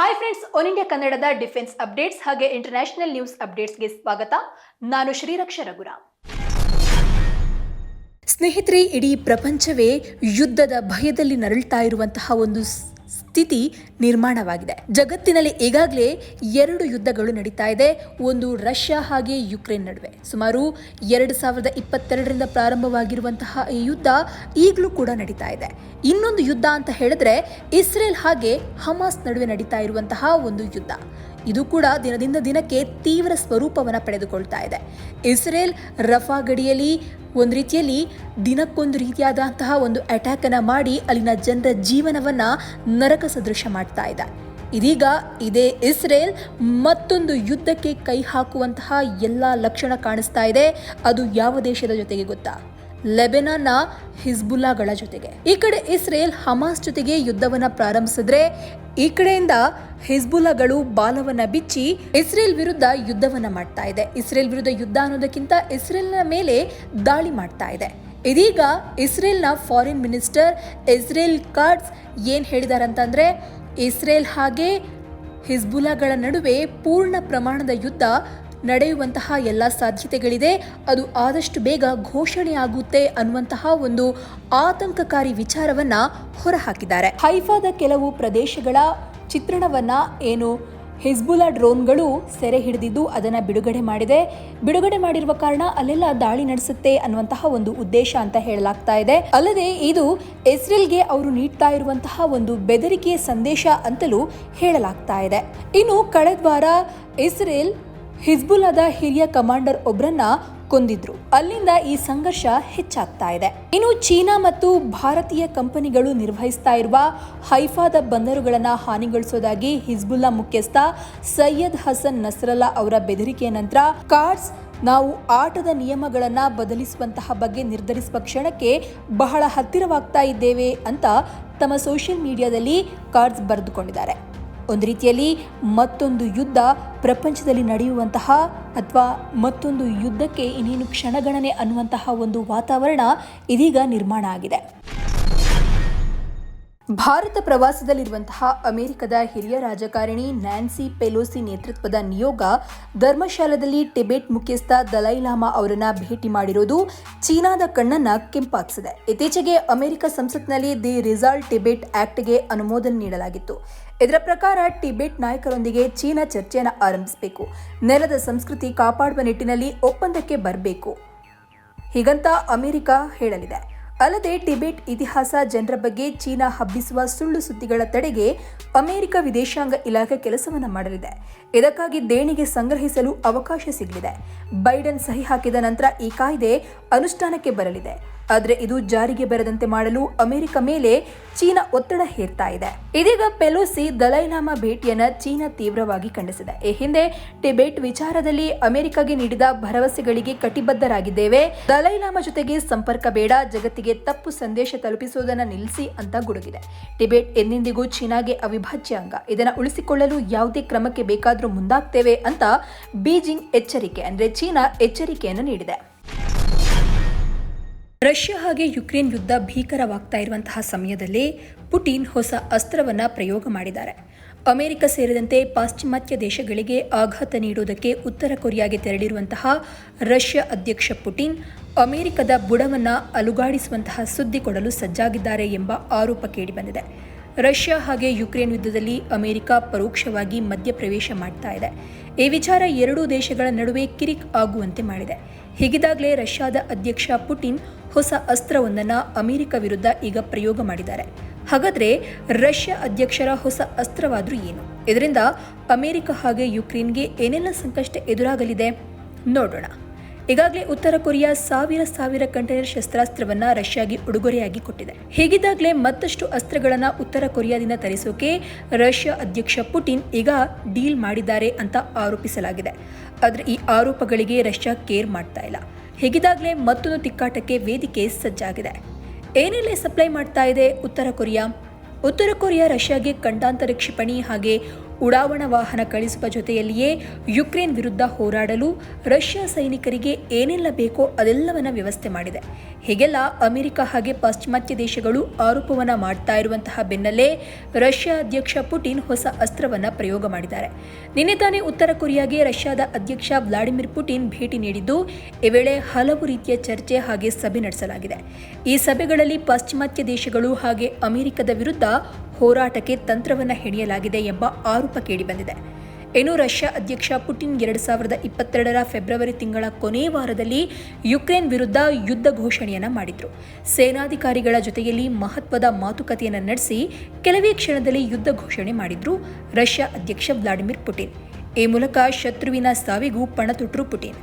Hi friends one India ಕನ್ನಡದ defence updates ಹಾಗೆ international news ಅಪ್ಡೇಟ್ಸ್ಗೆ ಸ್ವಾಗತ. ನಾನು ಶ್ರೀರಕ್ಷ ರಘುರಾಮ್. ಸ್ನೇಹಿತರೆ, ಇಡೀ ಪ್ರಪಂಚವೇ ಯುದ್ಧದ ಭಯದಲ್ಲಿ ನರಳ್ತಾ ಇರುವಂತಹ ಒಂದು ಸ್ಥಿತಿ ನಿರ್ಮಾಣವಾಗಿದೆ. ಜಗತ್ತಿನಲ್ಲಿ ಈಗಾಗಲೇ ಎರಡು ಯುದ್ಧಗಳು ನಡೀತಾ ಇದೆ. ಒಂದು ರಷ್ಯಾ ಹಾಗೆ ಯುಕ್ರೇನ್ ನಡುವೆ. ಸುಮಾರು ಎರಡು ಸಾವಿರದ ಇಪ್ಪತ್ತೆರಡರಿಂದ ಪ್ರಾರಂಭವಾಗಿರುವಂತಹ ಈ ಯುದ್ಧ ಈಗಲೂ ಕೂಡ ನಡೀತಾ ಇದೆ. ಇನ್ನೊಂದು ಯುದ್ಧ ಅಂತ ಹೇಳಿದ್ರೆ ಇಸ್ರೇಲ್ ಹಾಗೆ ಹಮಾಸ್ ನಡುವೆ ನಡೀತಾ ಇರುವಂತಹ ಒಂದು ಯುದ್ಧ. ಇದು ಕೂಡ ದಿನದಿಂದ ದಿನಕ್ಕೆ ತೀವ್ರ ಸ್ವರೂಪವನ್ನು ಪಡೆದುಕೊಳ್ತಾ ಇದೆ. ಇಸ್ರೇಲ್ ರಫಾ ಗಡಿಯಲ್ಲಿ ಒಂದು ರೀತಿಯಲ್ಲಿ ದಿನಕ್ಕೊಂದು ರೀತಿಯಾದಂತಹ ಒಂದು ಅಟ್ಯಾಕನ್ನು ಮಾಡಿ ಅಲ್ಲಿನ ಜನರ ಜೀವನವನ್ನ ನರಕ ಸದೃಶ ಮಾಡ್ತಾ ಇದೆ. ಇದೀಗ ಇದೇ ಇಸ್ರೇಲ್ ಮತ್ತೊಂದು ಯುದ್ಧಕ್ಕೆ ಕೈ ಹಾಕುವಂತಹ ಎಲ್ಲ ಲಕ್ಷಣ ಕಾಣಿಸ್ತಾ ಇದೆ. ಅದು ಯಾವ ದೇಶದ ಜೊತೆಗೆ ಗೊತ್ತಾ? ಲೆಬೆನಾನ್ನ ಹಿಜ್ಬುಲ್ಲಾಗಳ ಜೊತೆಗೆ. ಈ ಕಡೆ ಇಸ್ರೇಲ್ ಹಮಾಸ್ ಜೊತೆಗೆ ಯುದ್ಧವನ್ನ ಪ್ರಾರಂಭಿಸಿದ್ರೆ ಈ ಕಡೆಯಿಂದ ಹಿಜ್ಬುಲ್ಲಾಗಳು ಬಾಲವನ್ನ ಬಿಚ್ಚಿ ಇಸ್ರೇಲ್ ವಿರುದ್ಧ ಯುದ್ಧವನ್ನ ಮಾಡ್ತಾ ಇದೆ. ಇಸ್ರೇಲ್ ವಿರುದ್ಧ ಯುದ್ಧ ಅನ್ನೋದಕ್ಕಿಂತ ಇಸ್ರೇಲ್ನ ಮೇಲೆ ದಾಳಿ ಮಾಡ್ತಾ ಇದೆ. ಇದೀಗ ಇಸ್ರೇಲ್ನ ಫಾರಿನ್ ಮಿನಿಸ್ಟರ್ ಇಸ್ರೇಲ್ ಕಾರ್ಡ್ಸ್ ಏನ್ ಹೇಳಿದಾರೆ ಅಂತಂದ್ರೆ ಇಸ್ರೇಲ್ ಹಾಗೆ ಹಿಜ್ಬುಲ್ಲಾಗಳ ನಡುವೆ ಪೂರ್ಣ ಪ್ರಮಾಣದ ಯುದ್ಧ ನಡೆಯುವಂತಹ ಎಲ್ಲ ಸಾಧ್ಯತೆಗಳಿದೆ. ಅದು ಆದಷ್ಟು ಬೇಗ ಘೋಷಣೆಯಾಗುತ್ತೆ ಅನ್ನುವಂತಹ ಒಂದು ಆತಂಕಕಾರಿ ವಿಚಾರವನ್ನ ಹೊರಹಾಕಿದ್ದಾರೆ. ಹೈಫಾದ ಕೆಲವು ಪ್ರದೇಶಗಳ ಚಿತ್ರಣವನ್ನ ಏನು ಹಿಜ್ಬುಲಾ ಡ್ರೋನ್ಗಳು ಸೆರೆ ಹಿಡಿದಿದ್ದು ಅದನ್ನ ಬಿಡುಗಡೆ ಮಾಡಿದೆ. ಬಿಡುಗಡೆ ಮಾಡಿರುವ ಕಾರಣ ಅಲ್ಲೆಲ್ಲ ದಾಳಿ ನಡೆಸುತ್ತೆ ಅನ್ನುವಂತಹ ಒಂದು ಉದ್ದೇಶ ಅಂತ ಹೇಳಲಾಗ್ತಾ ಇದೆ. ಅಲ್ಲದೆ ಇದು ಇಸ್ರೇಲ್ಗೆ ಅವರು ನೀಡ್ತಾ ಇರುವಂತಹ ಒಂದು ಬೆದರಿಕೆಯ ಸಂದೇಶ ಅಂತಲೂ ಹೇಳಲಾಗ್ತಾ ಇದೆ. ಇನ್ನು ಕಳೆದ ವಾರ ಇಸ್ರೇಲ್ ಹಿಜ್ಬುಲ್ಲಾದ ಹಿರಿಯ ಕಮಾಂಡರ್ ಒಬ್ಬರನ್ನ ಕೊಂದಿದ್ರು. ಅಲ್ಲಿಂದ ಈ ಸಂಘರ್ಷ ಹೆಚ್ಚಾಗ್ತಾ ಇದೆ. ಇನ್ನು ಚೀನಾ ಮತ್ತು ಭಾರತೀಯ ಕಂಪನಿಗಳು ನಿರ್ವಹಿಸ್ತಾ ಇರುವ ಹೈಫಾದ ಬಂದರುಗಳನ್ನ ಹಾನಿಗೊಳಿಸೋದಾಗಿ ಹಿಜ್ಬುಲ್ಲಾ ಮುಖ್ಯಸ್ಥ ಸೈಯದ್ ಹಸನ್ ನಸ್ರಲ್ಲಾ ಅವರ ಬೆದರಿಕೆಯ ನಂತರ ಕಾರ್ಡ್ಸ್ ನಾವು ಆಟದ ನಿಯಮಗಳನ್ನು ಬದಲಿಸುವಂತಹ ಬಗ್ಗೆ ನಿರ್ಧರಿಸುವ ಕ್ಷಣಕ್ಕೆ ಬಹಳ ಹತ್ತಿರವಾಗ್ತಾ ಇದ್ದೇವೆ ಅಂತ ತಮ್ಮ ಸೋಷಿಯಲ್ ಮೀಡಿಯಾದಲ್ಲಿ ಕಾರ್ಡ್ಸ್ ಬರೆದುಕೊಂಡಿದ್ದಾರೆ. ಒಂದು ರೀತಿಯಲ್ಲಿ ಮತ್ತೊಂದು ಯುದ್ಧ ಪ್ರಪಂಚದಲ್ಲಿ ನಡೆಯುವಂತಹ ಅಥವಾ ಮತ್ತೊಂದು ಯುದ್ಧಕ್ಕೆ ಇನ್ನೇನು ಕ್ಷಣಗಣನೆ ಅನ್ನುವಂತಹ ಒಂದು ವಾತಾವರಣ ಇದೀಗ ನಿರ್ಮಾಣ ಆಗಿದೆ. ಭಾರತ ಪ್ರವಾಸದಲ್ಲಿರುವಂತಹ ಅಮೆರಿಕದ ಹಿರಿಯ ರಾಜಕಾರಣಿ ನ್ಯಾನ್ಸಿ ಪೆಲೋಸಿ ನೇತೃತ್ವದ ನಿಯೋಗ ಧರ್ಮಶಾಲದಲ್ಲಿ ಟಿಬೆಟ್ ಮುಖ್ಯಸ್ಥ ದಲೈಲಾಮಾ ಅವರನ್ನು ಭೇಟಿ ಮಾಡಿರೋದು ಚೀನಾದ ಕಣ್ಣನ್ನ ಕೆಂಪಾಗಿಸಿದೆ. ಇತ್ತೀಚೆಗೆ ಅಮೆರಿಕ ಸಂಸತ್ನಲ್ಲಿ ದಿ ರಿಸಾಲ್ಟ್ ಟಿಬೆಟ್ ಆಕ್ಟ್ಗೆ ಅನುಮೋದನೆ ನೀಡಲಾಗಿತ್ತು. ಇದರ ಪ್ರಕಾರ ಟಿಬೆಟ್ ನಾಯಕರೊಂದಿಗೆ ಚೀನಾ ಚರ್ಚೆಯನ್ನು ಆರಂಭಿಸಬೇಕು. ನೆಲದ ಸಂಸ್ಕೃತಿ ಕಾಪಾಡುವ ನಿಟ್ಟಿನಲ್ಲಿ ಒಪ್ಪಂದಕ್ಕೆ ಬರಬೇಕು. ಹೀಗಂತ ಅಮೆರಿಕ ಹೇಳಲಿದೆ. ಅಲ್ಲದೆ ಟಿಬೆಟ್ ಇತಿಹಾಸ ಜನರ ಬಗ್ಗೆ ಚೀನಾ ಹಬ್ಬಿಸುವ ಸುಳ್ಳು ಸುದ್ದಿಗಳ ತಡೆಗೆ ಅಮೆರಿಕ ವಿದೇಶಾಂಗ ಇಲಾಖೆ ಕೆಲಸವನ್ನು ಮಾಡಲಿದೆ. ಇದಕ್ಕಾಗಿ ದೇಣಿಗೆ ಸಂಗ್ರಹಿಸಲು ಅವಕಾಶ ಸಿಗಲಿದೆ. ಬೈಡನ್ ಸಹಿ ಹಾಕಿದ ನಂತರ ಈ ಕಾಯ್ದೆ ಅನುಷ್ಠಾನಕ್ಕೆ ಬರಲಿದೆ. ಆದರೆ ಇದು ಜಾರಿಗೆ ಬರದಂತೆ ಮಾಡಲು ಅಮೆರಿಕ ಮೇಲೆ ಚೀನಾ ಒತ್ತಡ ಹೇರ್ತಾ ಇದೆ. ಇದೀಗ ಪೆಲೋಸಿ ದಲೈನಾಮ ಭೇಟಿಯನ್ನ ಚೀನಾ ತೀವ್ರವಾಗಿ ಖಂಡಿಸಿದೆ. ಈ ಹಿಂದೆ ಟಿಬೆಟ್ ವಿಚಾರದಲ್ಲಿ ಅಮೆರಿಕಗೆ ನೀಡಿದ ಭರವಸೆಗಳಿಗೆ ಕಟಿಬದ್ಧರಾಗಿದ್ದೇವೆ. ದಲೈನಾಮ ಜೊತೆಗೆ ಸಂಪರ್ಕ ಬೇಡ, ಜಗತ್ತಿಗೆ ತಪ್ಪು ಸಂದೇಶ ತಲುಪಿಸುವುದನ್ನು ನಿಲ್ಲಿಸಿ ಅಂತ ಗುಡುಗಿದೆ. ಟಿಬೆಟ್ ಎಂದೆಂದಿಗೂ ಚೀನಾಗೆ ಅವಿಭಾಜ್ಯ ಅಂಗ. ಇದನ್ನು ಉಳಿಸಿಕೊಳ್ಳಲು ಯಾವುದೇ ಕ್ರಮಕ್ಕೆ ಬೇಕಾದರೂ ಮುಂದಾಗ್ತೇವೆ ಅಂತ ಬೀಜಿಂಗ್ ಎಚ್ಚರಿಕೆ, ಅಂದರೆ ಚೀನಾ ಎಚ್ಚರಿಕೆಯನ್ನು ನೀಡಿದೆ. ರಷ್ಯಾ ಹಾಗೆ ಯುಕ್ರೇನ್ ಯುದ್ಧ ಭೀಕರವಾಗ್ತಾ ಇರುವಂತಹ ಸಮಯದಲ್ಲಿ ಪುಟಿನ್ ಹೊಸ ಅಸ್ತ್ರವನ್ನು ಪ್ರಯೋಗ ಮಾಡಿದ್ದಾರೆ. ಅಮೆರಿಕ ಸೇರಿದಂತೆ ಪಾಶ್ಚಿಮಾತ್ಯ ದೇಶಗಳಿಗೆ ಆಘಾತ ನೀಡುವುದಕ್ಕೆ ಉತ್ತರ ಕೊರಿಯಾಗೆ ತೆರಳಿರುವಂತಹ ರಷ್ಯಾ ಅಧ್ಯಕ್ಷ ಪುಟಿನ್ ಅಮೆರಿಕದ ಬುಡವನ್ನ ಅಲುಗಾಡಿಸುವಂತಹ ಸುದ್ದಿ ಕೊಡಲು ಸಜ್ಜಾಗಿದ್ದಾರೆ ಎಂಬ ಆರೋಪ ಕೇಳಿಬಂದಿದೆ. ರಷ್ಯಾ ಹಾಗೆ ಯುಕ್ರೇನ್ ಯುದ್ಧದಲ್ಲಿ ಅಮೆರಿಕ ಪರೋಕ್ಷವಾಗಿ ಮಧ್ಯಪ್ರವೇಶ ಮಾಡ್ತಾ ಇದೆ. ಈ ವಿಚಾರ ಎರಡೂ ದೇಶಗಳ ನಡುವೆ ಕಿರಿಕ್ ಆಗುವಂತೆ ಮಾಡಿದೆ. ಹೀಗಿದಾಗಲೇ ರಷ್ಯಾದ ಅಧ್ಯಕ್ಷ ಪುಟಿನ್ ಹೊಸ ಅಸ್ತ್ರವೊಂದನ್ನು ಅಮೆರಿಕ ವಿರುದ್ಧ ಈಗ ಪ್ರಯೋಗ ಮಾಡಿದ್ದಾರೆ. ಹಾಗಾದರೆ ರಷ್ಯಾ ಅಧ್ಯಕ್ಷರ ಹೊಸ ಅಸ್ತ್ರವಾದರೂ ಏನು? ಇದರಿಂದ ಅಮೆರಿಕ ಹಾಗೆ ಯುಕ್ರೇನ್ಗೆ ಏನೆಲ್ಲ ಸಂಕಷ್ಟ ಎದುರಾಗಲಿದೆ? ನೋಡೋಣ. ಈಗಾಗಲೇ ಉತ್ತರ ಕೊರಿಯಾ ಸಾವಿರ ಸಾವಿರ ಕಂಟೈನರ್ ಶಸ್ತ್ರಾಸ್ತ್ರವನ್ನ ರಷ್ಯಾಗೆ ಉಡುಗೊರೆಯಾಗಿ ಕೊಟ್ಟಿದೆ. ಹೀಗಿದ್ದಾಗಲೇ ಮತ್ತಷ್ಟು ಅಸ್ತ್ರಗಳನ್ನ ಉತ್ತರ ಕೊರಿಯಾದಿಂದ ತರಿಸೋಕೆ ರಷ್ಯಾ ಅಧ್ಯಕ್ಷ ಪುಟಿನ್ ಈಗ ಡೀಲ್ ಮಾಡಿದ್ದಾರೆ ಅಂತ ಆರೋಪಿಸಲಾಗಿದೆ. ಆದರೆ ಈ ಆರೋಪಗಳಿಗೆ ರಷ್ಯಾ ಕೇರ್ ಮಾಡ್ತಾ ಇಲ್ಲ. ಹೀಗಿದಾಗಲೇ ಮತ್ತೊಂದು ತಿಕ್ಕಾಟಕ್ಕೆ ವೇದಿಕೆ ಸಜ್ಜಾಗಿದೆ. ಏನೆಲ್ಲ ಸಪ್ಲೈ ಮಾಡ್ತಾ ಇದೆ ಉತ್ತರ ಕೊರಿಯಾ. ಉತ್ತರ ಕೊರಿಯಾ ರಷ್ಯಾಗೆ ಖಂಡಾಂತರ ಕ್ಷಿಪಣಿ ಹಾಗೆ ಉಡಾವಣಾ ವಾಹನ ಕಳಿಸುವ ಜೊತೆಯಲ್ಲಿಯೇ ಯುಕ್ರೇನ್ ವಿರುದ್ಧ ಹೋರಾಡಲು ರಷ್ಯಾ ಸೈನಿಕರಿಗೆ ಏನೆಲ್ಲ ಬೇಕೋ ಅದೆಲ್ಲವನ್ನ ವ್ಯವಸ್ಥೆ ಮಾಡಿದೆ. ಹೀಗೆಲ್ಲ ಅಮೆರಿಕ ಹಾಗೆ ಪಾಶ್ಚಿಮಾತ್ಯ ದೇಶಗಳು ಆರೋಪವನ್ನ ಮಾಡ್ತಾ ಇರುವಂತಹ ಬೆನ್ನಲ್ಲೇ ರಷ್ಯಾ ಅಧ್ಯಕ್ಷ ಪುಟಿನ್ ಹೊಸ ಅಸ್ತ್ರವನ್ನ ಪ್ರಯೋಗ ಮಾಡಿದ್ದಾರೆ. ನಿನ್ನೆ ತಾನೇ ಉತ್ತರ ಕೊರಿಯಾಗೆ ರಷ್ಯಾದ ಅಧ್ಯಕ್ಷ ವ್ಲಾಡಿಮಿರ್ ಪುಟಿನ್ ಭೇಟಿ ನೀಡಿದ್ದು, ಈ ವೇಳೆ ಹಲವು ರೀತಿಯ ಚರ್ಚೆ ಹಾಗೆ ಸಭೆ ನಡೆಸಲಾಗಿದೆ. ಈ ಸಭೆಗಳಲ್ಲಿ ಪಾಶ್ಚಿಮಾತ್ಯ ದೇಶಗಳು ಹಾಗೆ ಅಮೆರಿಕದ ವಿರುದ್ಧ ಹೋರಾಟಕ್ಕೆ ತಂತ್ರವನ್ನು ಹೆಣೆಯಲಾಗಿದೆ ಎಂಬ ಆರೋಪ ಕೇಳಿಬಂದಿದೆ. ಇನ್ನು ರಷ್ಯಾ ಅಧ್ಯಕ್ಷ ಪುಟಿನ್ ಎರಡು ಸಾವಿರದ ಇಪ್ಪತ್ತೆರಡರ ಫೆಬ್ರವರಿ ತಿಂಗಳ ಕೊನೆ ವಾರದಲ್ಲಿ ಯುಕ್ರೇನ್ ವಿರುದ್ಧ ಯುದ್ಧ ಘೋಷಣೆಯನ್ನು ಮಾಡಿದ್ರು. ಸೇನಾಧಿಕಾರಿಗಳ ಜೊತೆಯಲ್ಲಿ ಮಹತ್ವದ ಮಾತುಕತೆಯನ್ನು ನಡೆಸಿ ಕೆಲವೇ ಕ್ಷಣದಲ್ಲಿ ಯುದ್ಧ ಘೋಷಣೆ ಮಾಡಿದ್ರು ರಷ್ಯಾ ಅಧ್ಯಕ್ಷ ವ್ಲಾಡಿಮಿರ್ ಪುಟಿನ್. ಈ ಮೂಲಕ ಶತ್ರುವಿನ ಸಾವಿಗೂ ಪಣತೊಟ್ಟರು ಪುಟಿನ್.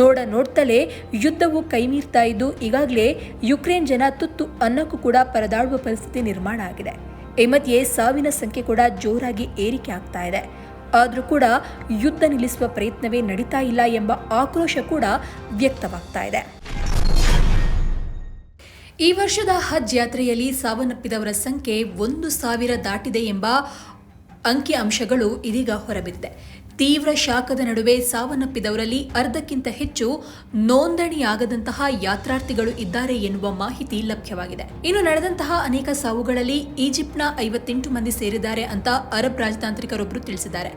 ನೋಡ ನೋಡ್ತಲೇ ಯುದ್ಧವು ಕೈಮೀರ್ತಾ ಇದ್ದು ಈಗಾಗಲೇ ಯುಕ್ರೇನ್ ಜನ ತುತ್ತು ಅನ್ನಕ್ಕೂ ಕೂಡ ಪರದಾಡುವ ಪರಿಸ್ಥಿತಿ ನಿರ್ಮಾಣ ಆಗಿದೆ. ಈ ಮಧ್ಯೆ ಸಾವಿನ ಸಂಖ್ಯೆ ಕೂಡ ಜೋರಾಗಿ ಏರಿಕೆ ಆಗ್ತಾ ಇದೆ. ಆದರೂ ಕೂಡ ಯುದ್ಧ ನಿಲ್ಲಿಸುವ ಪ್ರಯತ್ನವೇ ನಡೀತಾ ಇಲ್ಲ ಎಂಬ ಆಕ್ರೋಶ ಕೂಡ ವ್ಯಕ್ತವಾಗ್ತಾ ಇದೆ. ಈ ವರ್ಷದ ಹಜ್ ಯಾತ್ರೆಯಲ್ಲಿ ಸಾವನ್ನಪ್ಪಿದವರ ಸಂಖ್ಯೆ ಒಂದು ಸಾವಿರ ದಾಟಿದೆ ಎಂಬ ಅಂಕಿ ಅಂಶಗಳು ಇದೀಗ ಹೊರಬಿದ್ದಿದೆ. ತೀವ್ರ ಶಾಖದ ನಡುವೆ ಸಾವನ್ನಪ್ಪಿದವರಲ್ಲಿ ಅರ್ಧಕ್ಕಿಂತ ಹೆಚ್ಚು ನೋಂದಣಿಯಾಗದಂತಹ ಯಾತ್ರಾರ್ಥಿಗಳು ಇದ್ದಾರೆ ಎನ್ನುವ ಮಾಹಿತಿ ಲಭ್ಯವಾಗಿದೆ. ಇನ್ನು ನಡೆದಂತಹ ಅನೇಕ ಸಾವುಗಳಲ್ಲಿ ಈಜಿಪ್ಟ್ನ ಐವತ್ತೆಂಟು ಮಂದಿ ಸೇರಿದ್ದಾರೆ ಅಂತ ಅರಬ್ ರಾಜತಾಂತ್ರಿಕರೊಬ್ಬರು ತಿಳಿಸಿದ್ದಾರೆ.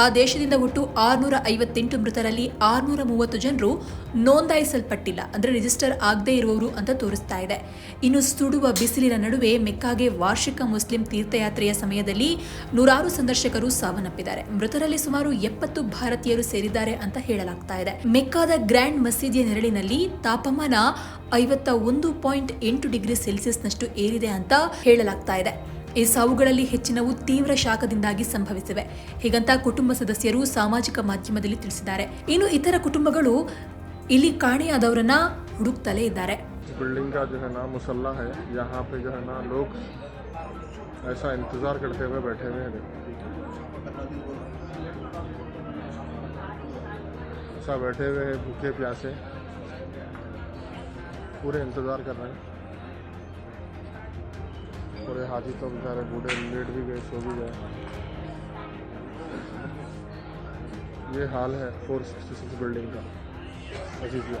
ಆ ದೇಶದಿಂದ ಒಟ್ಟು ಆರುನೂರ ಐವತ್ತೆಂಟು ಮೃತರಲ್ಲಿ ಆರುನೂರ ಮೂವತ್ತು ಜನರು ನೋಂದಾಯಿಸಲ್ಪಟ್ಟಿಲ್ಲ. ಅಂದರೆ ರಿಜಿಸ್ಟರ್ ಆಗದೇ ಇರುವವರು ಅಂತ ತೋರಿಸ್ತಾ ಇದೆ. ಇನ್ನು ಸುಡುವ ಬಿಸಿಲಿನ ನಡುವೆ ಮೆಕ್ಕಾಗೆ ವಾರ್ಷಿಕ ಮುಸ್ಲಿಂ ತೀರ್ಥಯಾತ್ರೆಯ ಸಮಯದಲ್ಲಿ ನೂರಾರು ಸಂದರ್ಶಕರು ಸಾವನ್ನಪ್ಪಿದ್ದಾರೆ. ಮೃತರಲ್ಲಿ ಸುಮಾರು ಎಪ್ಪತ್ತು ಭಾರತೀಯರು ಸೇರಿದ್ದಾರೆ ಅಂತ ಹೇಳಲಾಗ್ತಾ ಇದೆ. ಮೆಕ್ಕಾದ ಗ್ರ್ಯಾಂಡ್ ಮಸೀದಿಯ ನೆರಳಿನಲ್ಲಿ ತಾಪಮಾನ ಐವತ್ತ ಒಂದು ಪಾಯಿಂಟ್ ಎಂಟು ಡಿಗ್ರಿ ಸೆಲ್ಸಿಯಸ್ನಷ್ಟು ಏರಿದೆ ಅಂತ ಹೇಳಲಾಗ್ತಾ ಇದೆ. ಈ ಸಾವುಗಳಲ್ಲಿ ಹೆಚ್ಚಿನವು ತೀವ್ರ ಶಾಖದಿಂದಾಗಿ ಸಂಭವಿಸಿವೆ ಹೀಗಂತ ಕುಟುಂಬ ಸದಸ್ಯರು ಸಾಮಾಜಿಕ ಮಾಧ್ಯಮದಲ್ಲಿ ತಿಳಿಸಿದ್ದಾರೆ ಇನ್ನು ಇತರ ಕುಟುಂಬಗಳು ಇಲ್ಲಿ ಕಾಣೆಯಾದವರನ್ನ ಹುಡುಕ್ತಲೇ ಇದ್ದಾರೆ बिल्डिंग का जो है ना मुसल्ला है यहाँ पे जो है ना लोग ऐसा इंतज़ार करते हुए बैठे हुए हैं ऐसा बैठे हुए हैं भूखे प्यासे पूरे इंतज़ार कर रहे हैं पूरे हाथी तो बेचारे बूढ़े लेट भी गए, सो भी गए। ये हाल है फोर सिक्सटी सिक्स बिल्डिंग का। अजीजिया